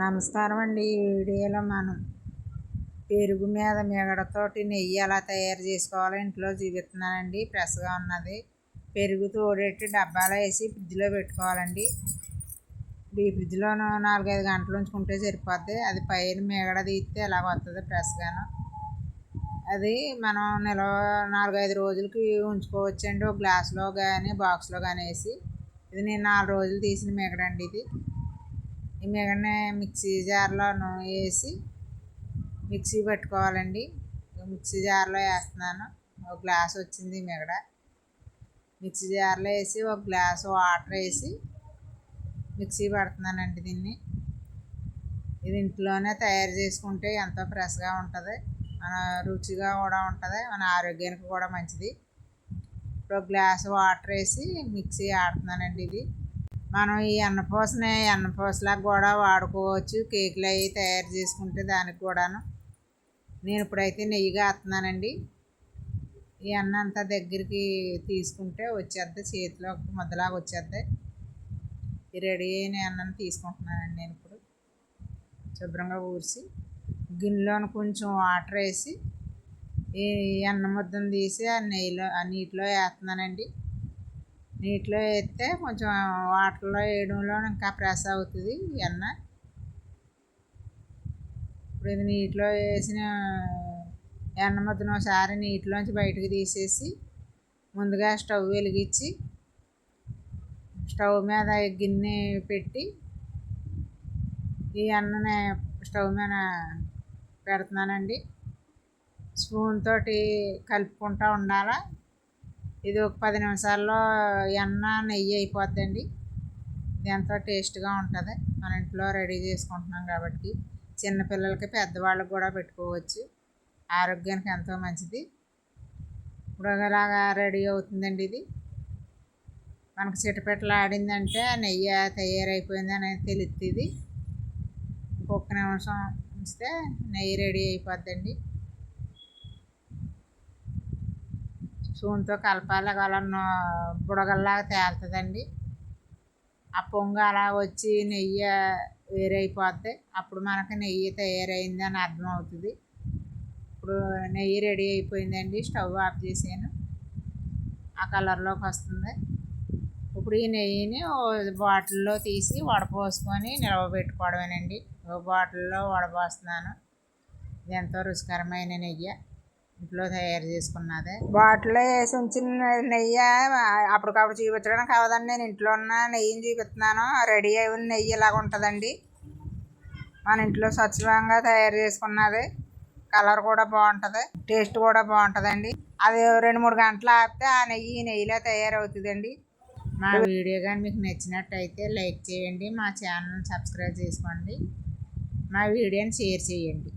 నమస్కారం అండి ఈ వీడియోలో మనం పెరుగు మీద మిగడతోటి నెయ్యి ఎలా తయారు చేసుకోవాలో ఇంట్లో చూపిస్తున్నానండి. ఫ్రెష్గా ఉన్నది. పెరుగు తోడెట్టి డబ్బాలో వేసి ఫ్రిడ్జ్లో పెట్టుకోవాలండి. ఈ ఫ్రిడ్జ్లో నాలుగైదు గంటలు ఉంచుకుంటే సరిపోద్ది. అది పైన మిగడ తీస్తే ఎలాగ వస్తుంది ఫ్రెష్గాను. అది మనం నిలవ నాలుగైదు రోజులకి ఉంచుకోవచ్చండి. ఒక గ్లాస్లో కానీ బాక్స్లో కానీ వేసి. ఇది నేను నాలుగు రోజులు తీసిన మిగడండి ఇది. ఈ మిగడని మిక్సీ జార్లో వేసి మిక్సీ పెట్టుకోవాలండి. మిక్సీ జార్లో వేస్తున్నాను. ఒక గ్లాస్ వచ్చింది మిగడ మిక్సీ జార్లో వేసి ఒక గ్లాస్ వాటర్ వేసి మిక్సీ పెడుతున్నానండి దీన్ని. ఇది ఇంట్లోనే తయారు చేసుకుంటే ఎంతో ఫ్రెష్గా ఉంటుంది. మన రుచిగా కూడా ఉంటుంది. మన ఆరోగ్యానికి కూడా మంచిది. ఇప్పుడు గ్లాస్ వాటర్ వేసి మిక్సీ ఆడుతున్నానండి ఇది. మనం ఈ అన్నపూసని అన్నపూసలాగా కూడా వాడుకోవచ్చు. కేకులు అవి తయారు చేసుకుంటే దానికి కూడాను. నేను ఇప్పుడైతే నెయ్యి కాస్తున్నానండి ఈ అన్న అంతా దగ్గరికి తీసుకుంటే వచ్చేద్ది చేతిలో ముద్దలాగా వచ్చేద్ది. రెడీ అయిన అన్నం తీసుకుంటున్నానండి నేను ఇప్పుడు. శుభ్రంగా ఊర్చి గిన్నెలోని కొంచెం వాటర్ వేసి ఈ అన్నం ముద్దను తీసి ఆ నెయ్యిలో ఆ నీటిలో వేస్తున్నానండి. నీటిలో వేస్తే కొంచెం వాటర్లో వేయడంలో ఇంకా ప్రెస్ అవుతుంది ఎన్న ఇప్పుడు ఇది నీటిలో వేసిన ఎన్న ముద్దను ఒకసారి నీటిలోంచి బయటకు తీసేసి ముందుగా స్టవ్ వెలిగించి స్టవ్ మీద గిన్నె పెట్టి ఈ అన్నని స్టవ్ మీద పెడుతున్నానండి. స్పూన్ తోటి కలుపుకుంటూ ఉండాలా? ఇది ఒక పది నిమిషాల్లో ఎన్న నెయ్యి అయిపోద్దండి. ఇది ఎంతో టేస్ట్గా ఉంటుంది. మన ఇంట్లో రెడీ చేసుకుంటున్నాం కాబట్టి చిన్నపిల్లలకి పెద్దవాళ్ళకి కూడా పెట్టుకోవచ్చు. ఆరోగ్యానికి ఎంతో మంచిది. ఇప్పుడు ఒకలాగా రెడీ అవుతుందండి ఇది? మనకు చిటపెట్టలు ఆడిందంటే నెయ్యి తయారైపోయింది అనేది తెలుస్తుంది ఇంకొక నిమిషం ఉంచితే నెయ్యి రెడీ అయిపోద్దండి. స్పూన్తో కలపాలి అలా బుడగల్లాగా తేలుతుందండి. ఆ పొంగు అలా వచ్చి నెయ్యి వేరైపోద్ది. అప్పుడు మనకి నెయ్యి తయారైంది అని అర్థం అవుతుంది ఇప్పుడు నెయ్యి రెడీ అయిపోయిందండి స్టవ్ ఆఫ్ చేసాను ఆ కలర్లోకి వస్తుంది. ఇప్పుడు ఈ నెయ్యిని బాటిల్లో తీసి వడపోసుకొని నిలవబెట్టుకోవడమేనండి. బాటిల్లో వడపోస్తున్నాను. ఇది ఎంతో రుచికరమైన నెయ్యి. ఇంట్లో తయారు చేసుకున్నదే. బాటిల్లో వేసి ఉంచిన నెయ్యి అప్పటికప్పుడు చూపించడానికి కావదండి నేను ఇంట్లో ఉన్న నెయ్యిని చూపిస్తున్నాను. రెడీ అయిన నెయ్యి ఇలాగ ఉంటుందండి. మన ఇంట్లో స్వచ్ఛంగా తయారు చేసుకున్నది. కలర్ కూడా బాగుంటుంది. టేస్ట్ కూడా బాగుంటుందండి. అది రెండు మూడు గంటలు ఆపితే ఆ నెయ్యి నెయ్యిలో తయారవుతుందండి. మా వీడియో కానీ మీకు నచ్చినట్టయితే లైక్ చేయండి. మా ఛానల్ని సబ్స్క్రైబ్ చేసుకోండి. మా వీడియోని షేర్ చేయండి.